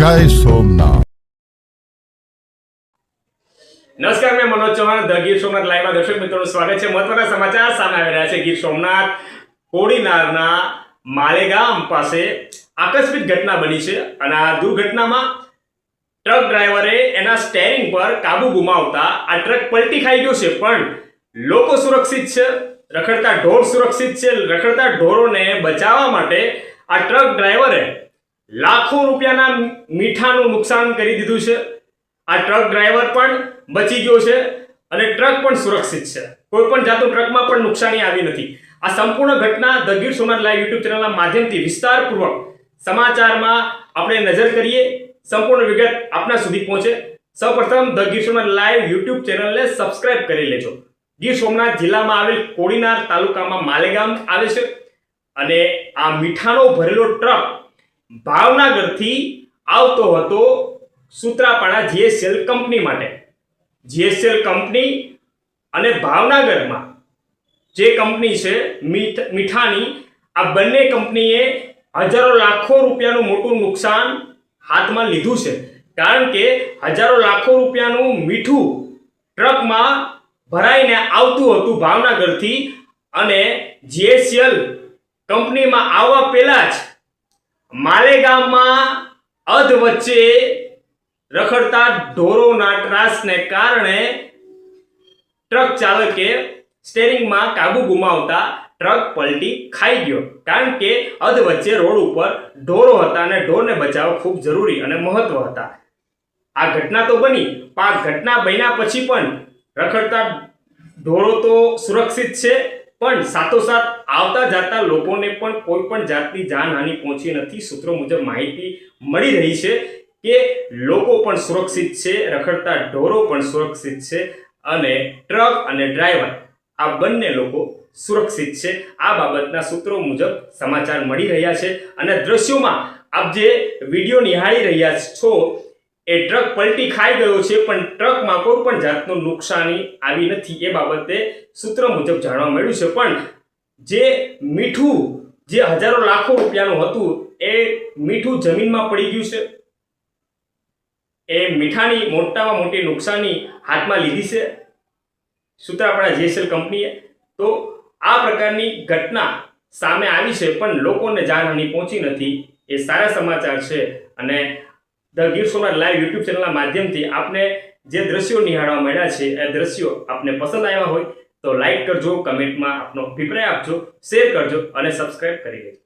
જય સોમનાથ. નમસ્કાર, મેં મનોજ ચૌહાણ, ધ ગીર સોમનાથ લાઈવમાં દર્શક મિત્રોનું સ્વાગત છે. મહત્વના સમાચાર સામે આવી રહ્યા છે. ગીર સોમનાથ કોડીનારના માલેગામ પાસે આકસ્મિક ઘટના બની છે અને આ દુર્ઘટનામાં ટ્રક ડ્રાઈવરે એના સ્ટેરિંગ પર કાબુ ગુમાવતા આ ટ્રક પલટી ખાઈ ગયો છે. પણ લોકો સુરક્ષિત છે, રખડતા ઢોર સુરક્ષિત છે. રખડતા ઢોરોને બચાવવા માટે આ ટ્રક ડ્રાઈવરે લાખો રૂપિયાના મીઠાનું નુકસાન કરી દીધું છે. આ ટ્રક ડ્રાઈવર પણ બચી ગયો છે અને ટ્રક પણ સુરક્ષિત છે. કોઈ પણ જાતનું ટ્રકમાં પણ નુકસાની આવી નથી. આ સંપૂર્ણ ઘટના the Gir Somnath live YouTube ચેનલના માધ્યમથી વિસ્તારપૂર્વક સમાચારમાં આપણે નજર કરીએ. સંપૂર્ણ વિગત આપના સુધી પહોંચે. સૌપ્રથમ the Gir Somnath live YouTube ચેનલને સબસ્ક્રાઇબ કરી લેજો. ગીર સોમનાથ જિલ્લામાં આવેલ કોડીનાર તાલુકામાં માલેગામ આવે છે. અને આ મીઠાનો ભરેલો ટ્રક ભાવનગરથી આવતો હતો સૂત્રાપાડા જીએસએલ કંપની માટે. જીએસએલ કંપની અને ભાવનગરમાં જે કંપની છે, મીઠ, મીઠાની, આ બંને કંપનીએ હજારો લાખો રૂપિયાનું મોટું નુકસાન હાથમાં લીધું છે. કારણ કે હજારો લાખો રૂપિયાનું મીઠું ટ્રકમાં ભરાઈને આવતું હતું ભાવનગરથી અને જીએસએલ કંપનીમાં આવવા પહેલાં જ માલેગામમાં અધ વચ્ચે રખડતા ઢોરોના ત્રાસને કારણે ટ્રક ચાલકે સ્ટેરિંગમાં કાબુ ગુમાવતા ટ્રક પલટી ખાઈ ગયો. કારણ કે અધ વચ્ચે રોડ ઉપર ઢોરો હતા અને ઢોરને બચાવવા ખૂબ જરૂરી અને મહત્વ હતા. આ ઘટના તો બની, પણ આ ઘટના બન્યા પછી પણ રખડતા ઢોરો તો સુરક્ષિત છે. પણ સાથોસાથ આવતા જાતા લોકોને પણ કોઈ પણ જાતની જાનહાનિ પહોંચી નથી. સૂત્રો મુજબ માહિતી મળી રહી છે કે લોકો પણ સુરક્ષિત છે, રખડતા ઢોરો પણ સુરક્ષિત છે અને ટ્રક અને ડ્રાઈવર, આ બંને લોકો સુરક્ષિત છે. આ બાબતના સૂત્રો મુજબ સમાચાર મળી રહ્યા છે અને દ્રશ્યોમાં આપ જે વીડિયો નિહાળી રહ્યા છો એ ટ્રક પલટી ખાઈ ગયો છે, પણ ટ્રકમાં કોઈ પણ જાતનું નુકસાની આવી નથી. એ બાબતે સૂત્ર મુજબ જાણવા મળ્યું છે. પણ જે મીઠું, જે હજારો લાખો રૂપિયાનું હતું, એ મીઠું જમીનમાં પડી ગયું છે. એ મીઠાની મોટામાં મોટી નુકસાની હાથમાં લીધી છે. સૂત્રાપાડા જીએસએલ કંપનીએ. તો આ પ્રકારની ઘટના સામે આવી છે, પણ લોકોને જાનહાની પહોંચી નથી. એ સારા સમાચાર છે અને the Gir Somnath live YouTube ચેનલના માધ્યમથી આપને જે દ્રશ્યો નિહાળવા મળ્યા છે, એ દ્રશ્યો આપને પસંદ આવ્યા હોય તો લાઈક કરજો કમેન્ટમાં આપનો અભિપ્રાય આપજો શેર કરજો અને સબસ્ક્રાઇબ કરી દેજો